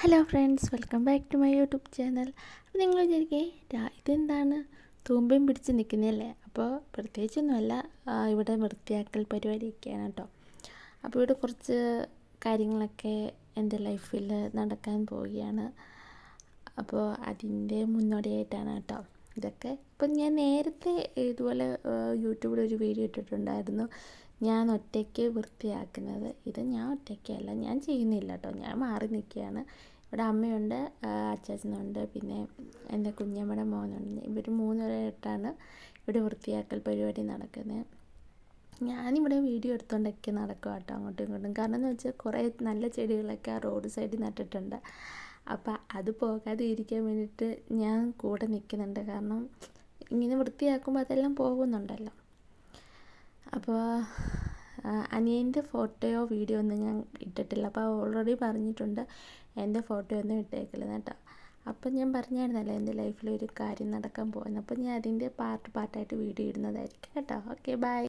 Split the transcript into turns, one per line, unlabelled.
Hello friends welcome back to my YouTube channel. അപ്പോൾ നിങ്ങൾ വിചാരിക്കേ ഇതെന്താണ്? തൂമ്പയും പിടിച്ച് നിൽക്കുന്നതല്ലേ? അപ്പോൾ പ്രത്യേകിച്ചൊന്നുമല്ല ഇവിടെ വൃത്തിയാക്കൽ പരിപാടിയൊക്കെയാണ് കേട്ടോ. അപ്പോൾ ഇവിടെ കുറച്ച് കാര്യങ്ങളൊക്കെ എന്റെ ലൈഫിൽ നടക്കാൻ പോവുകയാണ്. അപ്പോൾ അതിന്റെ മുന്നോടിയായിട്ടാണ് കേട്ടോ. ഇതൊക്കെ. ഇപ്പം ഞാൻ നേരത്തെ ഇതുപോലെ യൂട്യൂബിൽ ഒരു വീഡിയോ ഇട്ടിട്ടുണ്ടായിരുന്നു. ഞാൻ ഒറ്റയ്ക്ക് വൃത്തിയാക്കുന്നത്. ഇത് ഞാൻ ഒറ്റയ്ക്കല്ല ഞാൻ ചെയ്യുന്നില്ല കേട്ടോ. ഞാൻ മാറി നിൽക്കുകയാണ്. ഇവിടെ അമ്മയുണ്ട് അച്ചാച്ചനുണ്ട് പിന്നെ എന്റെ കുഞ്ഞമ്മയുടെ മോനുണ്ട്. ഇവർ മൂന്നുപേരായിട്ടാണ് ഇവിടെ വൃത്തിയാക്കൽ പരിപാടി നടക്കുന്നത്. ഞാനിവിടെ വീഡിയോ എടുത്തുകൊണ്ടൊക്കെ നടക്കും കേട്ടോ അങ്ങോട്ടും ഇങ്ങോട്ടും. കാരണം എന്ന് വെച്ചാൽ കുറേ നല്ല ചെടികളൊക്കെ ആ റോഡ് സൈഡിൽ നട്ടിട്ടുണ്ട്. അപ്പോൾ അത് പോകാതെ ഇരിക്കാൻ വേണ്ടിയിട്ട് ഞാൻ കൂടെ നിൽക്കുന്നുണ്ട് കാരണം ഇങ്ങനെ വൃത്തിയാക്കുമ്പോൾ അതെല്ലാം പോകുന്നുണ്ടല്ലോ. അപ്പോൾ അനിയന്റെ ഫോട്ടോയോ വീഡിയോ ഒന്നും ഞാൻ ഇട്ടിട്ടില്ല. അപ്പോൾ ഓൾറെഡി പറഞ്ഞിട്ടുണ്ട് എന്റെ ഫോട്ടോ ഒന്നും ഇട്ടേക്കില്ല കേട്ടോ. അപ്പം ഞാൻ പറഞ്ഞായിരുന്നല്ലോ എന്റെ ലൈഫിൽ ഒരു കാര്യം നടക്കാൻ പോകുന്നത് അപ്പം ഞാൻ അതിന്റെ പാർട്ട് പാർട്ടായിട്ട് വീഡിയോ ഇടുന്നതായിരിക്കും കേട്ടോ. Okay bye